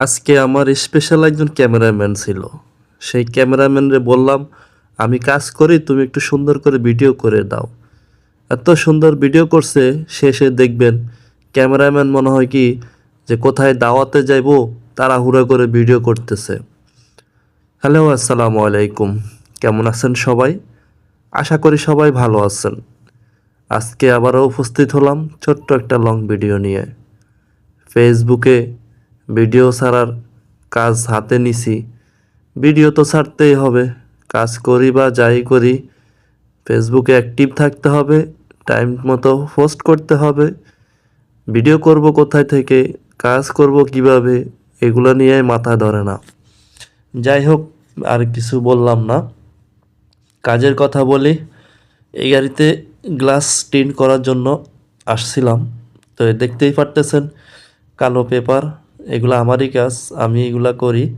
আজকে আমার স্পেশাল একজন ক্যামেরাম্যান ছিল। সেই ক্যামেরাম্যানরে বললাম, আমি কাজ করি, তুমি একটু সুন্দর করে ভিডিও করে দাও। এত সুন্দর ভিডিও করছে শেষে দেখবেন ক্যামেরাম্যান মনে হয় কি, যে কোথায় দাওয়াতে যাইবো, তাড়াহুড়া করে ভিডিও করতেছে। হ্যালো আসসালামু আলাইকুম। কেমন আছেন সবাই? আশা করি সবাই ভালো আছেন। আজকে আবারও উপস্থিত হলাম ছোট্ট একটা লং ভিডিও নিয়ে। ফেসবুকে ভিডিও ছাড়ার কাজ হাতে নিছি। ভিডিও তো ছাড়তেই হবে। কাজ করি বা যাই করি, ফেসবুকে অ্যাক্টিভ থাকতে হবে টাইম মতো পোস্ট করতে হবে। ভিডিও করব কোথায় থেকে, কাজ করব কীভাবে, এগুলো নিয়ে মাথা ধরে না। যাই হোক, আর কিছু বললাম না। কাজের কথা বলি, এই গাড়িতে গ্লাস টিন করার জন্য আসছিলাম। তো দেখতেই পারতেছেন, কালো পেপার এগুলো আমারই কাজ, আমি এগুলা করি।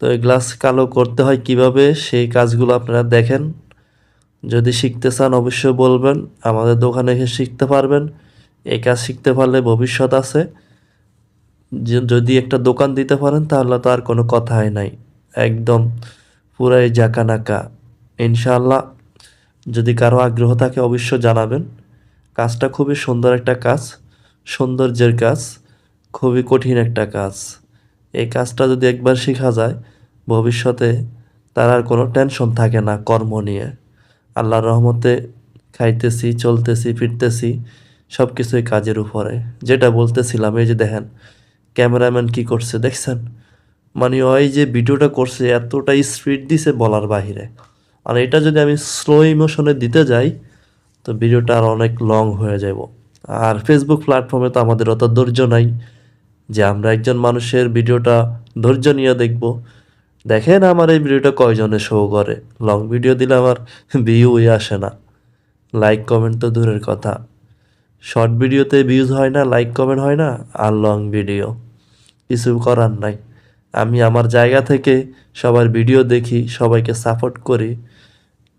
তো এই গ্লাস কালো করতে হয় কীভাবে, সেই কাজগুলো আপনারা দেখেন। যদি শিখতে চান অবশ্যই বলবেন, আমাদের দোকানে এসে শিখতে পারবেন। এই কাজ শিখতে পারলে ভবিষ্যৎ আছে। যদি একটা দোকান দিতে পারেন, তাহলে তো আর কোনো কথাই নাই। একদম পুরাই জাকানাকা। ইনশাআল্লাহ, যদি কারও আগ্রহ থাকে অবশ্য জানাবেন। কাজটা খুবই সুন্দর একটা কাজ, সৌন্দর্যের কাজ। খুবই কঠিন একটা কাজ। এই কাজটা যদি একবার শেখা যায়, ভবিষ্যতে তার আর কোনো টেনশন থাকে না কর্ম নিয়ে। আল্লাহর রহমতে খাইতেছি, চলতেছি, ফিরতেছি সব কিছুই কাজের উপরে। যেটা বলতেছিলাম, এই যে দেখেন, ক্যামেরাম্যান কি করছে দেখছেন? মানে ওই যে ভিডিওটা করছে এতটাই স্পিড দিছে বলার বাহিরে। আর এটা যদি আমি স্লো ইমোশনে দিতে যাই, তো ভিডিওটা আর অনেক লং হয়ে যাব আর ফেসবুক প্ল্যাটফর্মে তো আমাদের অত ধৈর্য নাই। যে আমরা একজন মানুষের ভিডিওটা ধৈর্য নিয়ে দেখব। দেখেন আমার এই ভিডিওটা কয়জনে শো করে। লং ভিডিও দিলে আমার ভিউই আসে না। লাইক কমেন্ট তো দূরের কথা। শর্ট ভিডিওতে ভিউজ হয় না লাইক কমেন্ট হয় না, আর লং ভিডিও কিছু করার নাই। আমি আমার জায়গা থেকে সবার ভিডিও দেখি, সবাইকে সাপোর্ট করি।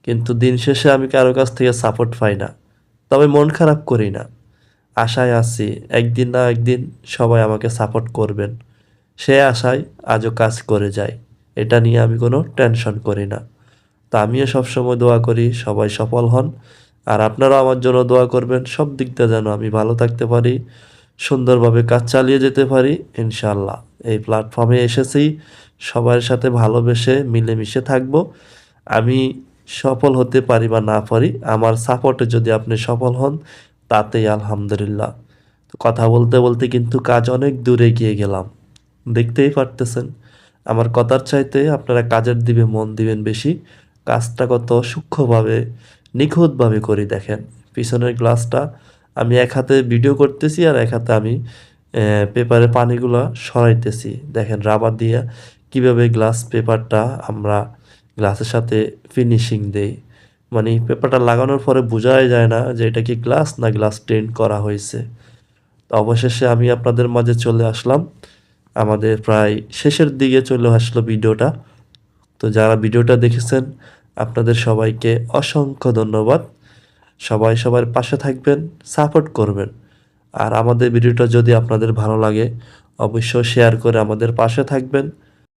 কিন্তু দিন শেষে আমি কারও কাছ থেকে সাপোর্ট পাই না। তবে মন খারাপ করি না। আশায় আছি, একদিন না একদিন সবাই আমাকে সাপোর্ট করবেন। সে আশায় আজও কাজ করে যায়, এটা নিয়ে আমি কোনো টেনশন করি না। তা আমিও সবসময় দোয়া করি সবাই সফল হন, আর আপনারাও আমার জন্য দোয়া করবেন, সব দিক দিয়ে যেন আমি ভালো থাকতে পারি, সুন্দরভাবে কাজ চালিয়ে যেতে পারি ইনশাল্লাহ এই প্ল্যাটফর্মে এসেছি, সবার সাথে ভালোবেসে মিলেমিশে থাকব। আমি সফল হতে পারি বা না পারি, আমার সাপোর্টে যদি আপনি সফল হন তাতেই আলহামদুলিল্লাহ। কথা বলতে বলতে কিন্তু কাজ অনেক দূরে গিয়ে গেলাম। দেখতেই পারতেছেন, আমার কথার চাইতে আপনারা কাজের দিবে মন দিবেন বেশি, কাজটা কত সূক্ষ্মভাবে, নিখুঁতভাবে করি দেখেন। পিছনের গ্লাসটা আমি এক হাতে ভিডিও করতেছি আর এক হাতে আমি পেপারে পানিগুলো সরাইতেছি। দেখেন রাবার দিয়ে কীভাবে গ্লাস পেপারটা আমরা গ্লাসের সাথে ফিনিশিং দেই। মানে পেপারটা লাগানোর পরে বোঝাই যায় না যে এটা কি গ্লাস না গ্লাস টেন্ট করা হয়েছে। তো অবশেষে আমি আপনাদের মাঝে চলে আসলাম। আমাদের প্রায় শেষের দিকে চলে আসলো ভিডিওটা। তো যারা ভিডিওটা দেখেছেন, আপনাদের সবাইকে অসংখ্য ধন্যবাদ। সবাই সবার পাশে থাকবেন, সাপোর্ট করবেন। আর আমাদের ভিডিওটা যদি আপনাদের ভালো লাগে, অবশ্যই শেয়ার করে আমাদের পাশে থাকবেন।